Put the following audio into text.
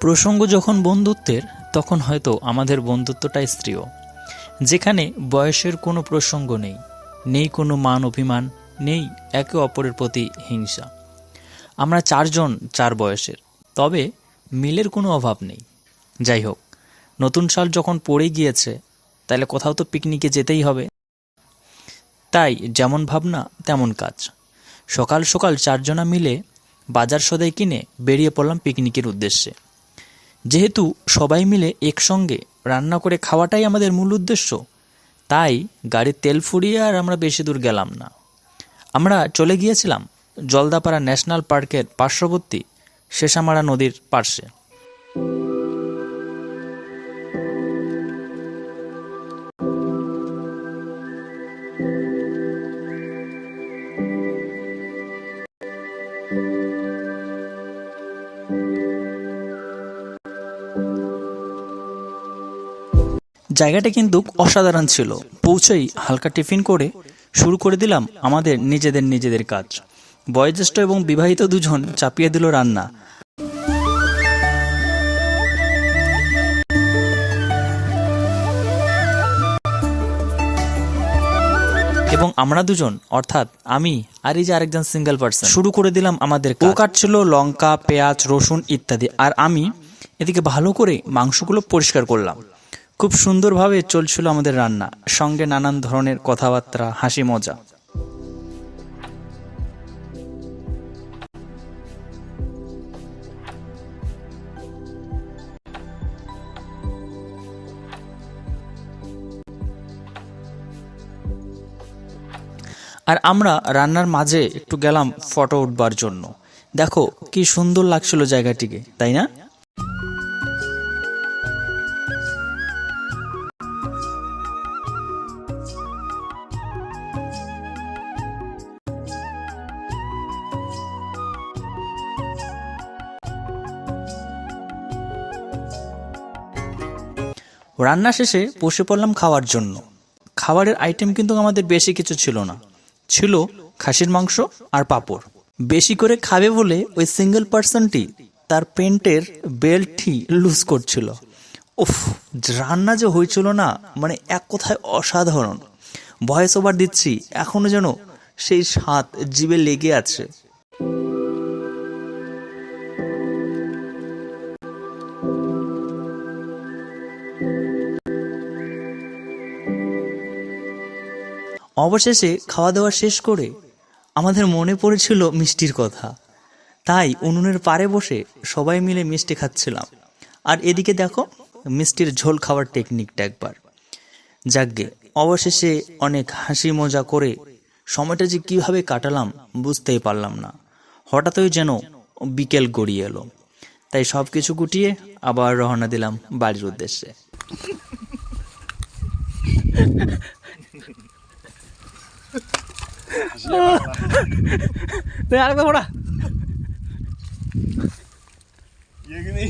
প্রসঙ্গ যখন বন্ধুত্বের, তখন হয়তো আমাদের বন্ধুত্বটা স্ত্রীয় যেখানে বয়সের কোনো প্রসঙ্গ নেই নেই কোনো মান অভিমান, নেই একে অপরের প্রতি হিংসা। আমরা চারজন চার বয়সের, তবে মিলের কোনো অভাব নেই। যাই হোক, নতুন সাল যখন পড়ে গিয়েছে, তাহলে কোথাও তো পিকনিকে যেতেই হবে। তাই যেমন ভাবনা, তেমন কাজ। সকাল সকাল চারজনা মিলে বাজার সদাই কিনে বেরিয়ে পড়লাম পিকনিকের উদ্দেশ্যে। যেহেতু সবাই মিলে একসঙ্গে রান্না করে খাওয়াটাই আমাদের মূল উদ্দেশ্য, তাই গাড়ির তেল ফুরিয়ে আর আমরা বেশি দূর গেলাম না। আমরা চলে গিয়েছিলাম জলদাপাড়া ন্যাশনাল পার্কের পার্শ্ববর্তী শেষামারা নদীর পার্শ্বে। জায়গাটা কিন্তু অসাধারণ ছিল। পৌঁছেই হালকা টিফিন করে শুরু করে দিলাম আমাদের নিজেদের নিজেদের কাজ। বয়োজ্যেষ্ঠ এবং বিবাহিত দুজন চাপিয়ে দিল রান্না। এবং আমরা দুজন, অর্থাৎ আমি আর এই যে আরেকজন সিঙ্গেল পার্সন শুরু করে দিলাম আমাদের ও কাটছিল লঙ্কা, পেঁয়াজ, রসুন ইত্যাদি। আর আমি এদিকে ভালো করে মাংসগুলো পরিষ্কার করলাম। খুব সুন্দরভাবে চলছিল আমাদের রান্না, সঙ্গে নানান ধরনের কথাবার্তা, হাসি মজা। আর আমরা রান্নার মাঝে একটু গেলাম ফটো উঠবার জন্য। দেখো, কি সুন্দর লাগছিল জায়গাটিকে, তাই না? রান্না শেষে বসে পড়লাম খাওয়ার জন্য। খাবারের আইটেম কিন্তু আমাদের বেশি কিছু ছিল না। ছিল খাসির মাংস আর পাঁপড়। বেশি করে খাবে বলে ওই সিঙ্গেল পার্সনটি তার প্যান্টের বেল্টটি লুজ করছিল। উফ, রান্না যে হয়েছিল না মানে এক কথায় অসাধারণ। ভয়েস ওভার দিচ্ছি, এখনও যেন সেই স্বাদ জীবে লেগে আছে। অবশেষে খাওয়া দাওয়া শেষ করে আমাদের মনে পড়েছিল মিষ্টির কথা। তাই উনুনের পাড়ে বসে সবাই মিলে মিষ্টি খাচ্ছিলাম। আর এদিকে দেখো, মিষ্টির ঝোল খাওয়ার টেকনিকটা একবার। যাকগে, অবশেষে অনেক হাসি মজা করে সময়টা যে কীভাবে কাটালাম বুঝতেই পারলাম না। হঠাৎই যেন বিকেল গড়িয়ে এলো। তাই সব কিছু গুটিয়ে আবার রওনা দিলাম বাড়ির উদ্দেশ্যে। ഞാനൊക്കെ കൂടാ? എങ്ങനെ